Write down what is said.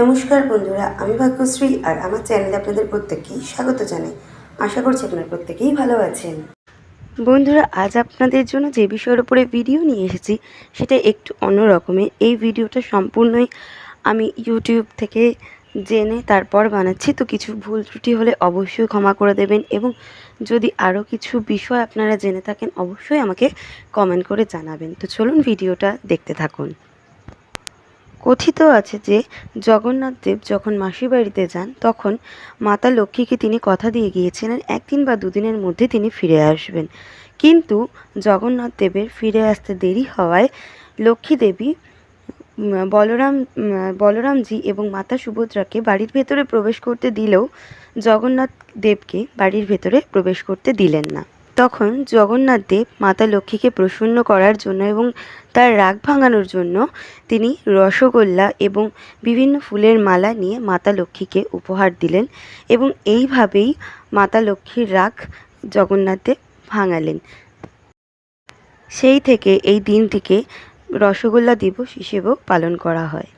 নমস্কার বন্ধুরা, আমি ভাগ্যশ্রী আর আমার চ্যানেলে আপনাদের প্রত্যেককেই স্বাগত জানাই। আশা করছি আপনারা প্রত্যেকেই ভালো আছেন। বন্ধুরা, আজ আপনাদের জন্য যে বিষয়ের উপরে ভিডিও নিয়ে এসেছি, সেটা একটু অন্য রকমের। এই ভিডিওটা সম্পূর্ণই আমি ইউটিউব থেকে জেনে তারপর বানাচ্ছি। তো কিছু ভুল ত্রুটি হলে অবশ্যই ক্ষমা করে দেবেন এবং যদি আরও কিছু বিষয় আপনারা জেনে থাকেন, অবশ্যই আমাকে কমেন্ট করে জানাবেন। তো চলুন ভিডিওটা দেখতে থাকুন। কথিত আছে যে, জগন্নাথ দেব যখন মাসির বাড়িতে যান, তখন মাতা লক্ষ্মীকে তিনি কথা দিয়ে গিয়েছিলেন, একদিন বা দুদিনের মধ্যে তিনি ফিরে আসবেন। কিন্তু জগন্নাথ দেবের ফিরে আসতে দেরি হওয়ায় লক্ষ্মী দেবী বলরাম বলরামজি এবং মাতা সুভদ্রাকে বাড়ির ভেতরে প্রবেশ করতে দিলেও জগন্নাথ দেবকে বাড়ির ভেতরে প্রবেশ করতে দিলেন না। তখন জগন্নাথ দেব মাতা লক্ষ্মীকে প্রসন্ন করার জন্য এবং তার রাগ ভাঙানোর জন্য তিনি রসগোল্লা এবং বিভিন্ন ফুলের মালা নিয়ে মাতা লক্ষ্মীকে উপহার দিলেন এবং এইভাবেই মাতা লক্ষ্মীর রাগ জগন্নাথ দেব ভাঙালেন। সেই থেকে এই দিনটিকে রসগোল্লা দিবস হিসেবেও পালন করা হয়।